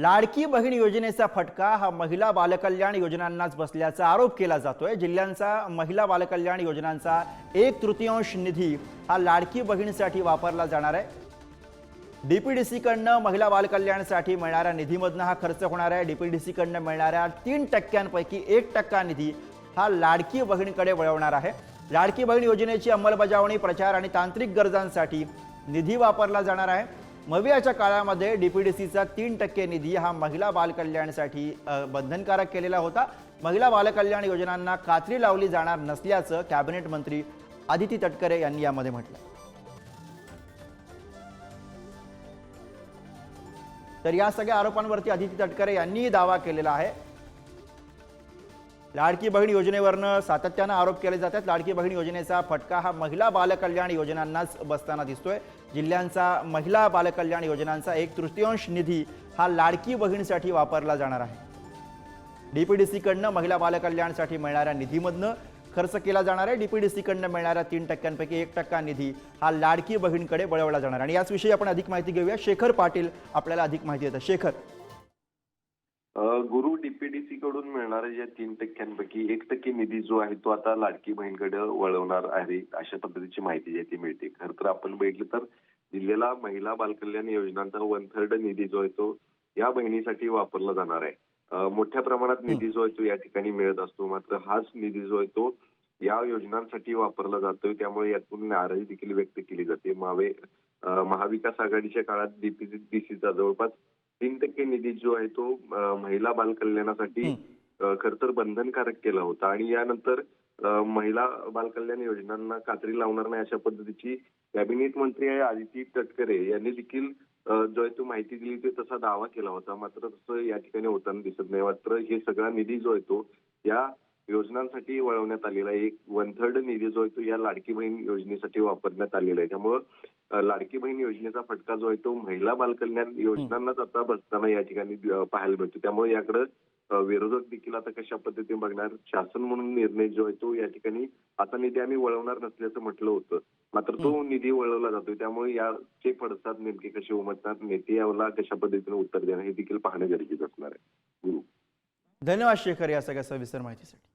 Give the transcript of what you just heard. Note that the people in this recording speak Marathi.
लाडकी बहीण योजनेचा फटका हा महिला बालकल्याण योजनांनाच बसल्याचा आरोप केला जातोय. जिल्ह्यांचा महिला बालकल्याण योजनांचा एक तृतीयांश निधी हा लाडकी बहीणसाठी वापरला जाणार आहे. डीपीडीसीकडनं महिला बालकल्याणसाठी मिळणाऱ्या निधीमधनं हा खर्च होणार आहे. डीपीडीसीकडनं मिळणाऱ्या तीन टक्क्यांपैकी एक टक्का निधी हा लाडकी बहीणकडे वळवणार आहे. लाडकी बहीण योजनेची अंमलबजावणी प्रचार आणि तांत्रिक गरजांसाठी निधी वापरला जाणार आहे. मवियाच्या काळामध्ये डी पी डी सीचा तीन टक्के निधी हा महिला बालकल्याणसाठी बंधनकारक केलेला होता. महिला बालकल्याण योजनांना कात्री लावली जाणार नसल्याचं कॅबिनेट मंत्री आदिती तटकरे यांनी यामध्ये म्हटलं. तर या सगळ्या आरोपांवरती आदिती तटकरे यांनीही दावा केलेला आहे. लाडकी बहीण योजनेवरनं सातत्यानं आरोप केले जातात. लाडकी बहीण योजनेचा फटका हा महिला बालकल्याण योजनांनाच बसताना दिसतोय. जिल्ह्यांचा महिला बालकल्याण योजनांचा एक तृतीयांश निधी हा लाडकी बहीणसाठी वापरला जाणार आहे. डीपीडीसीकडनं महिला बालकल्याणसाठी मिळणाऱ्या निधीमधनं खर्च केला जाणार आहे. डीपीडीसीकडनं मिळणाऱ्या तीन टक्क्यांपैकी एक टक्का निधी हा लाडकी बहीणकडे वळवला जाणार आहे. आणि याचविषयी आपण अधिक माहिती घेऊया. शेखर पाटील आपल्याला अधिक माहिती देतात. शेखर गुरु डीपीडीसी कडून मिळणारे जे तीन टक्क्यांपैकी एक टक्के निधी जो आहे तो आता लाडकी बहीणकडे वळवणार आहे अशा पद्धतीची माहिती जी ती मिळते. खर तर आपण बघितलं तर जिल्ह्याला महिला बालकल्याण योजनांचा वन थर्ड निधी जो आहे तो या बहिणीसाठी वापरला जाणार आहे. मोठ्या प्रमाणात निधी जो आहे तो या ठिकाणी मिळत असतो. मात्र हाच निधी जो आहे तो या योजनांसाठी वापरला जातोय. त्यामुळे यातून नाराजी देखील व्यक्त केली जाते. मावे महाविकास आघाडीच्या काळात डीपीडीसीचा जवळपास तीन टक्के निधी जो आहे तो महिला बालकल्याणासाठी खर तर बंधनकारक केला होता. आणि यानंतर महिला बालकल्याण योजनांना कात्री लावणार नाही अशा पद्धतीची कॅबिनेट मंत्री आहे आदिती तटकरे यांनी देखील जो आहे तो माहिती दिली होती तसा दावा केला होता. मात्र तसं या ठिकाणी होताना दिसत नाही. मात्र हे सगळा निधी जो आहे तो या योजनांसाठी वळवण्यात आलेला आहे. एक वन थर्ड निधी जो आहे तो या लाडकी बहीण योजनेसाठी वापरण्यात आलेला आहे. त्यामुळं लाडकी बहीण योजनेचा फटका जो आहे तो महिला बालकल्याण योजनांनाच आता बसताना या ठिकाणी पाहायला मिळतो. त्यामुळे याकडे विरोधक देखील आता कशा पद्धतीने बघणार? शासन म्हणून निर्णय जो आहे तो या ठिकाणी आता निधी आम्ही वळवणार नसल्याचं म्हटलं होतं. मात्र तो निधी वळवला जातोय. त्यामुळे याचे पडसाद नेमके कसे उमटतात नेते याला कशा पद्धतीने उत्तर देणं हे देखील पाहणं गरजेचं असणार आहे. गुरु. धन्यवाद शेखर या सगळ्या सविस्तर माहितीसाठी.